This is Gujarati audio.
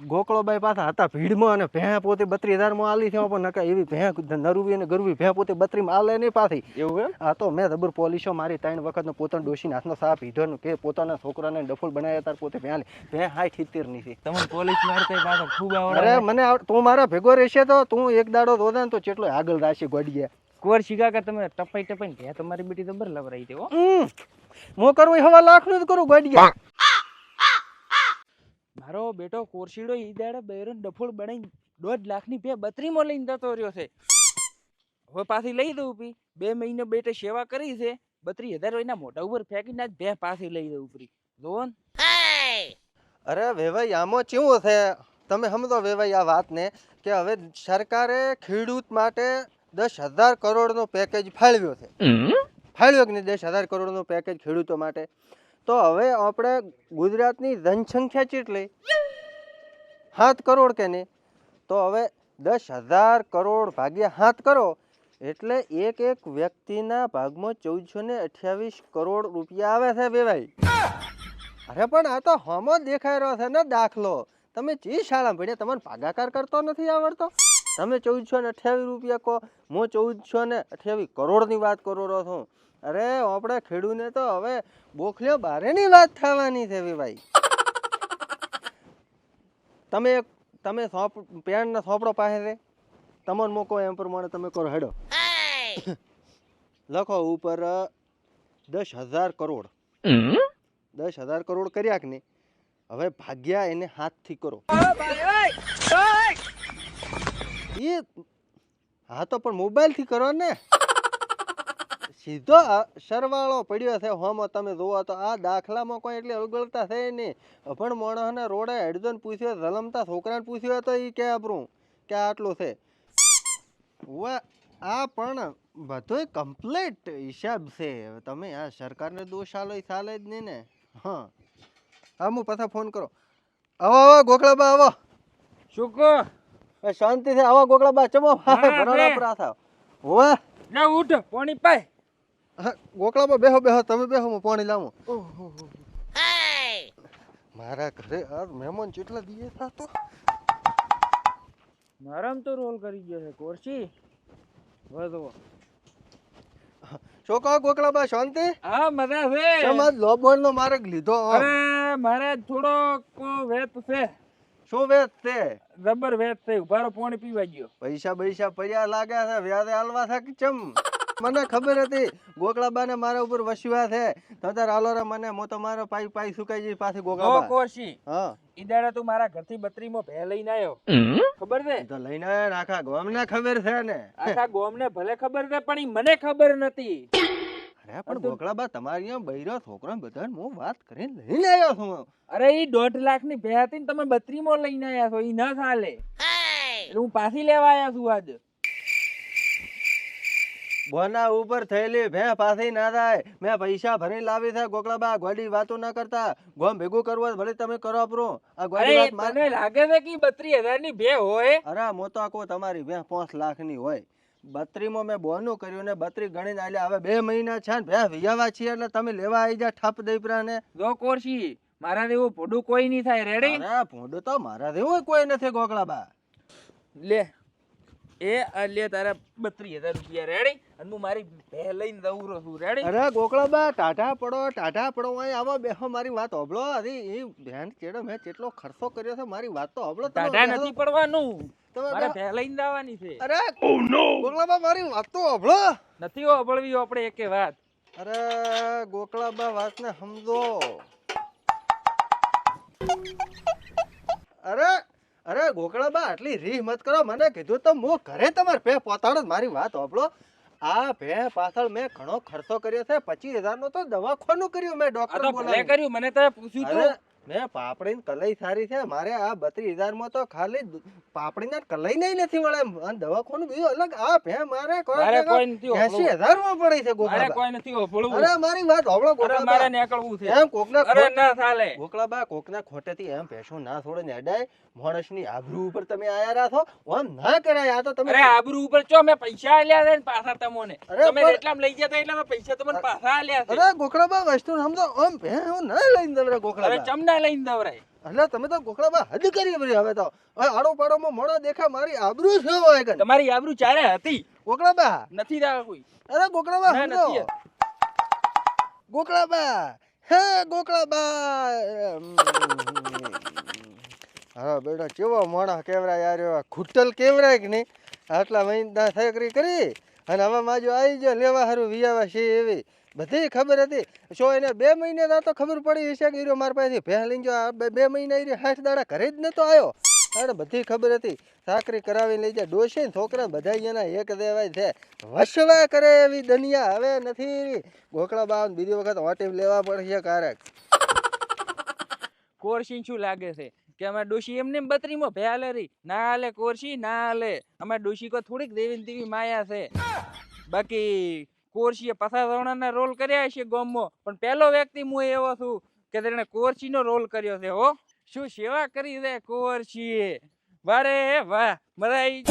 ગોકળોબાઈ પાછા હતા ભીડમાં અને ભેં પોતે બત્રી હજારમાં આલી છે પણ નકા એવી ભેં નરવી અને ગરવી ભેં પોતે બત્રીમાં આલે નહીં પાછી. એવું એમ? આ તો મેં જબર પોલીસો મારી ત્રણ વખતનો પોતાનો ડોશીને હાથનો સાપ પીધો ને કે પોતાના છોકરાને ડફોલ બનાવ્યા તાર પોતે ભેં ભેં હાઈ ઠીતેરની છે. તમે પોલીસ મારતે પાછો ખૂબ અરે મને તું મારા ભેગો રહેશે તો તું એક દાડો રોદે ને તો કેટલો આગળ રાશે ગોડિયા કોર શીખા કે તમે ટપાઈ ટપાઈ ભે તમારી બેટી જબર બર લવરાઈ દેવો હું. કરું હવા લાખનું જ કરું ગોડિયા મારો બેટો કોરશીડો ઈ દાડે બૈરન ડફોળ બનાઈ દોઢ લાખની બે બત્રીમાં લઈને જતો રહ્યો છે. હવે પાછી લઈ દઉં પી બે મહિને બેટે સેવા કરી છે. બત્રી હજાર એના મોઢા ઉપર ફેંકીને જ બે પાછી લઈ દઉં પરી જોવન અરે વેવાઈ આમાં કેવું છે તમે સમજો વેવાઈ આ વાતને કે હવે સરકારે ખેડૂત માટે દસ હજાર કરોડનો પેકેજ ફાળવ્યો છે. ફાળવ્યો કે નહીં? દસ હજાર કરોડનો પેકેજ ખેડૂતો માટે. તો હવે આપણે ગુજરાતની જનસંખ્યા કેટલી સાત કરોડ કે નહીં? તો હવે દસ હજાર કરોડ ભાગ્યા સાત કરો, એટલે એક એક વ્યક્તિના ભાગમાં ચૌદસો ને અઠ્યાવીસ કરોડ રૂપિયા આવે છે વેવાઈ અરે પણ આ તો હમો દેખાય રહ્યો છે ને દાખલો. તમે જે શાળા ભણ્યા, તમારો ભાગાકાર કરતો નથી આવડતો? તમે ચૌદસો ને અઠ્યાવીસ રૂપિયા કહો, હું ચૌદસો ને અઠ્યાવીસ કરોડની વાત કરો રહ્યો છું. અરે આપણે ખેડૂને તો હવે બોખલ્યો બારેની વાત થવાની છે ભાઈ. તમે તમે સોપ પેનના સોપડો પાસે છે તમને મોકો એમ પ્રમાણે તમે કરો હેડો. લખો ઉપર દસ હજાર કરોડ. દસ હજાર કરોડ કર્યા કે નહીં? હવે ભાગ્યા એને હાથથી કરો. એ હા તો પણ મોબાઈલથી કરો ને. સીધો સરવાળો પડ્યો છે. હોમો તમે જુઓ તો આ દાખલામાં કોઈ એટલી અવગળતા છે નહીં. અભણ માણસને રોડે હેડજન પૂછ્યો જલમતા છોકરાને પૂછ્યો તો એ કે આપણું કે આટલું છે. આ પણ બધોય કમ્પ્લીટ હિસાબ છે. તમે આ સરકારને દોષ આલો એ ચાલે જ નહીં ને. હા. હા હું પાછા ફોન કરો. આવો આવો ગોકળાબા આવો. શું કહો? શાંતિ શાંતિથી આવો ગોકળાબા ચમો. ભરોડા. પર આથાવ હોવે ના ઉઠ પોણી પાય. હા, ગોકળાબા બેહો બેહો તમે બેહો હું પાણી લાવો. મારા ઘરે આ મહેમાન જેટલા દીએ તો. નરમ તો રોલ કરી ગયો છે કોરસી. વધો શું કહો ગોકળાબા શાંતિ? હા મજા છે. સમાજ લોબોન નો માર્ગ લીધો? અરે મારે થોડો વેત છે. શું વેત છે? રબર વેત છે ઉભારો પાણી પીવા ગયો. પૈસા પૈસા પડ્યા લાગ્યા છે વ્યાજે હાલવા છે કે ચમ? મને ખબર હતી ગોકળાબાને મારા ઉપર વસ્યા છે. તો તાર હાલો રે મને મો તમારો પાઈ પાઈ સુકાઈ જઈ પાછી ઓ ગોકળાબા કોરશી હા. ઈ દાડે તું મારા ઘરથી બત્રીમાં ભે લઈને આવ્યો ખબર છે? તો લઈને આયા ને આખા ગામને ખબર છે ને. આખા ગોમને ભલે ખબર છે પણ ઈ મને ખબર નથી. અરે પણ ગોકળાબા તમારી અહીંયા બૈરો છોકરો બધાને હું વાત કરીને લઈને આવ્યો છું. અરે ઈ દોઢ લાખની ભે હતી ને તમે બત્રીમાં લઈને આવ્યા છો ઈ ના ચાલે. એટલે હું પાછી લેવા આવ્યા છું આજ. બોના ઉપર થયેલી ભે પાછી ના થાય. મેં પૈસા ભરી લાવી છે. ગોકળાબા ગોડી વાતો ના કરતા. ગોમ ભેગું કરવું ભલે તમે કરો આપરો આ ગોડી વાત મને લાગે છે કે બત્રી હજારની ભે હોય? અરે મો તો કહું તમારી ભે પાંચ લાખની હોય. બત્રીમાં મેં બોનું કર્યું ને બત્રી ગણીને આલ્યા. હવે બે મહિના છે ને બે વિયાવા છીએ એટલે તમે લેવા આવી જા ઠપ દઈ ને જો કોરશી મારા જેવું ભોડું કોઈ નહીં થાય. રેડી ભોડું ભોંડું તો મારા જેવું કોઈ નથી ગોકળાબા. લે. એ આ તારા બત્રીસ હજાર રૂપિયા રેડી અને હું મારી ભે લઈને દઉં છું રેડી અરે ગોકળાબા ટાટા પડો ટાટા પડો અહીં આવો બેહો મારી વાત હોભળો. હજી એ ધ્યાન ચેડો મેં કેટલો ખર્ચો કર્યો છે મારી વાત તો હોભળો. ટાટા નથી પડવાનું. મારે ભે લઈને દાવાની છે. અરે ગોકળાબા મારી વાત તો હોભળો. નથી હોબળવી આપણે એકે વાત. અરે ગોકળા બા વાતને સમજો. અરે અરે ગોકળાબા આટલી રીહ મત કરો. મને કીધું તો હું ઘરે તમારે પે પોતાડો મારી વાત હોભળો. આ ભે પાછળ મેં ઘણો ખર્ચો કર્યો છે. પચીસ હજાર નો તો દવાખાનું કર્યું મેં ડોક્ટર તો કર્યું મને તો પૂછ્યું મેં પાપડી કલઈ સારી છે. મારે આ બત્રીસ હજારમાં તો ખાલી પાપડી ના કલઈ નહીં નથી મળે અને દવાખાનું બીજું અલગ. આપ હે મારે એસી હજારમાં પડી છે મારે કોઈ નથી અરે મારી વાત હવળો અરે મારે નીકળવું છે. એમ અરે ખોટ- ના ચાલે ગોકળાબા કોકના ખોટેથી એમ પેશો ના છોડે ને અડાય માણસની આબરૂ ઉપર તમે આયા રાખો આમ ના કરાય. આ તો તમે અરે આબરૂ ઉપર ચો? મેં પૈસા આલ્યા છે ને પાછા તમને. તમે એટલા લઈ જતા એટલે પૈસા તમને પાછા આલ્યા છે. અરે ગોકળાબા વસ્તુ સમજો. આમ હું ના લઈને દઉં રે અરે ગોકળાબા ચમના લઈને દવરાય. એટલે તમે તો કોકડામાં હદ કરી ભરી હવે તો આડો પાડોમાં મોડો દેખા મારી આબરૂ છે હોય કે તમારી આબરૂ ચારે હતી. ગોખલાબા નથી દાવા કોઈ. અરે ગોકળાબા ના, નથી. ગોકળાબા હે ગોકળાબા હા બેટા કેવો મોણા કેવરાય યાર ખૂટલ કેવરાય કે નહીં? આટલા મહિના થકરી કરી અને હવે માજો આવી ગયો લેવા હારું વિયાવા છે એવી. બધી ખબર હતી. શો એને બે મહિને તો ખબર પડી હશે કે હીરો મારા પાસેથી ભેહ લઈને જો બે- મહિને હીરો હાથ દાડા ઘરે જ નતો આવ્યો અને બધી ખબર હતી. સાકરી કરાવી લઈ જાય. ડોશે છોકરા બધા એના એક દેવાય છે. વસવા કરે એવી દુનિયા. હવે નથી ગોકળા બાવન બીજી વખત હોટીમ લેવા પડશે કારક કોરસી શું લાગે છે? કે અમારે ડોશી એમને બત્રીમાં ભે હાલે રહી ના હાલે કોરસી, ના હાલે. અમારે ડોશી કો થોડીક દેવી દેવી માયા છે. બાકી કોરસીએ પસાસવણાના રોલ કર્યા છે ગોમમાં. પણ પહેલો વ્યક્તિ હું એવો છું કે તેણે કોરસીનો રોલ કર્યો છે, હો. શું સેવા કરી છે કોરસીએ? વારે, વાહ, મરાઈ.